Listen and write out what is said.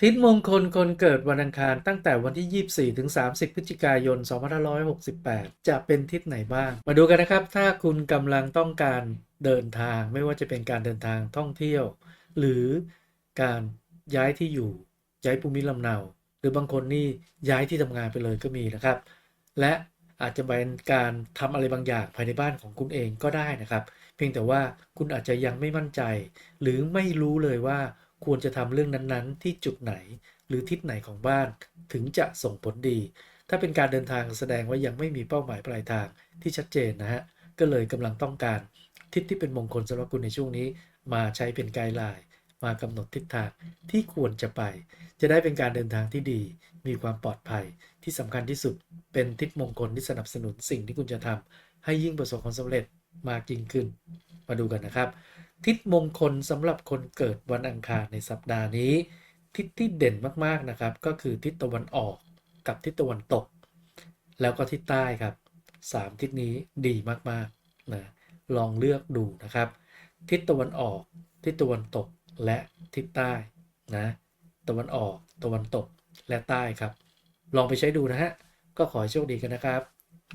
ทิศมงคลคนเกิดวันอังคารตั้งแต่วันที่ 24 ถึง 30 พฤศจิกายน 2568 จะเป็นทิศไหนบ้าง มาดูกันนะครับ ถ้าคุณกำลังต้องการเดินทางไม่ว่าจะเป็นการเดินทางท่องเที่ยว หรือการย้ายที่อยู่ ย้ายภูมิลำเนา หรือบางคนนี่ย้ายที่ทำงานไปเลยก็มีนะครับ และอาจจะเป็นการทำอะไรบางอย่างภายในบ้านของคุณเองก็ได้นะครับ เพียงแต่ว่าคุณอาจจะยังไม่มั่นใจ หรือไม่รู้เลยว่า ควรจะทำเรื่องนั้นๆ ที่จุดไหนหรือทิศไหนของบ้าน ถึงจะส่งผลดี ถ้าเป็นการเดินทางแสดงว่ายังไม่มีเป้าหมายปลายทางที่ชัดเจนนะฮะ ก็เลยกำลังต้องการทิศที่เป็นมงคลสำหรับคุณในช่วงนี้ มาใช้เป็นไกด์ไลน์มากำหนดทิศทางที่ควรจะไป จะได้เป็นการเดินทางที่ดี มีความปลอดภัยที่สำคัญที่สุดเป็นทิศมงคลที่สนับสนุนสิ่งที่คุณจะทำให้ยิ่งประสบความสำเร็จมากยิ่งขึ้น มาดูกันนะครับ ทิศมงคลสำหรับคนเกิดวันอังคารในสัปดาห์นี้ ทิศที่เด่นมากๆนะครับ ก็คือทิศตะวันออกกับทิศตะวันตก แล้วก็ทิศใต้ครับสามทิศนี้ดีมากๆนะลองเลือกดูนะครับ ทิศตะวันออก ทิศตะวันตกและทิศใต้นะตะวันออก ตะวันตกและใต้ครับ ลองไปใช้ดูนะฮะก็ขอให้โชคดีกันนะครับ